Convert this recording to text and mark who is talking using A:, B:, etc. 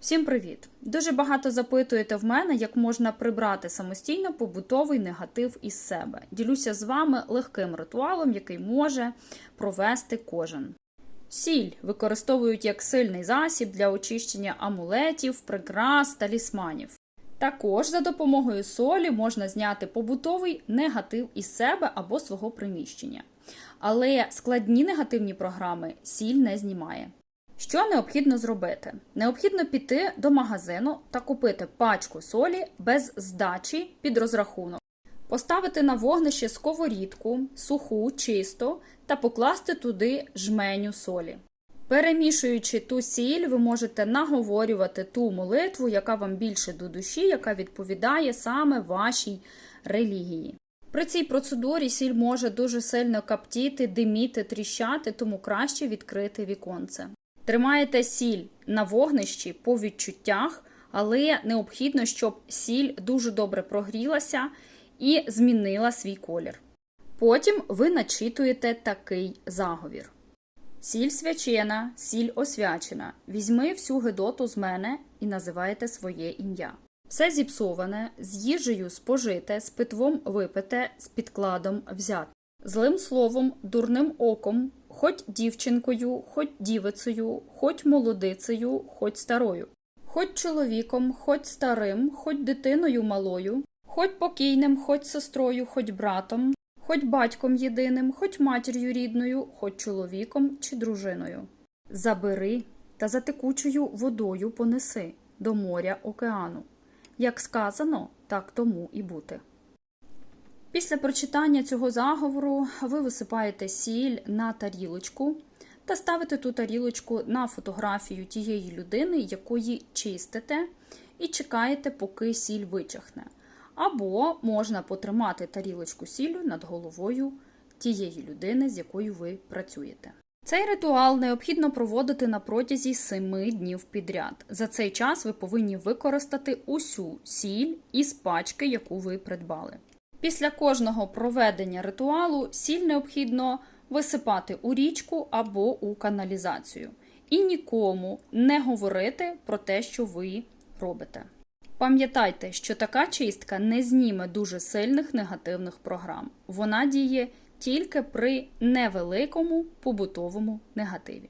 A: Всім привіт! Дуже багато запитуєте в мене, як можна прибрати самостійно побутовий негатив із себе. Ділюся з вами легким ритуалом, який може провести кожен. Сіль використовують як сильний засіб для очищення амулетів, прикрас, талісманів. Також за допомогою солі можна зняти побутовий негатив із себе або свого приміщення. Але складні негативні програми сіль не знімає. Що необхідно зробити? Необхідно піти до магазину та купити пачку солі без здачі під розрахунок, поставити на вогнище сковорідку, суху, чисту та покласти туди жменю солі. Перемішуючи ту сіль, ви можете наговорювати ту молитву, яка вам більше до душі, яка відповідає саме вашій релігії. При цій процедурі сіль може дуже сильно каптіти, диміти, тріщати, тому краще відкрити віконце. Тримаєте сіль на вогнищі по відчуттях, але необхідно, щоб сіль дуже добре прогрілася і змінила свій колір. Потім ви начитуєте такий заговір. Сіль свячена, сіль освячена. Візьми всю гидоту з мене і називайте своє ім'я. Все зіпсоване, з їжею спожите, з питвом випите, з підкладом взяте. Злим словом, дурним оком, хоч дівчинкою, хоч дівицею, хоч молодицею, хоч старою, хоч чоловіком, хоч старим, хоч дитиною малою, хоч покійним, хоч сестрою, хоч братом, хоч батьком єдиним, хоч матір'ю рідною, хоч чоловіком чи дружиною. Забери та за текучою водою понеси до моря океану. Як сказано, так тому і бути. Після прочитання цього заговору ви висипаєте сіль на тарілочку та ставите ту тарілочку на фотографію тієї людини, якої чистите, і чекаєте, поки сіль вичахне. Або можна потримати тарілочку сіллю над головою тієї людини, з якою ви працюєте. Цей ритуал необхідно проводити на протязі 7 днів підряд. За цей час ви повинні використати усю сіль із пачки, яку ви придбали. Після кожного проведення ритуалу сіль необхідно висипати у річку або у каналізацію. І нікому не говорити про те, що ви робите. Пам'ятайте, що така чистка не зніме дуже сильних негативних програм. Вона діє тільки при невеликому побутовому негативі.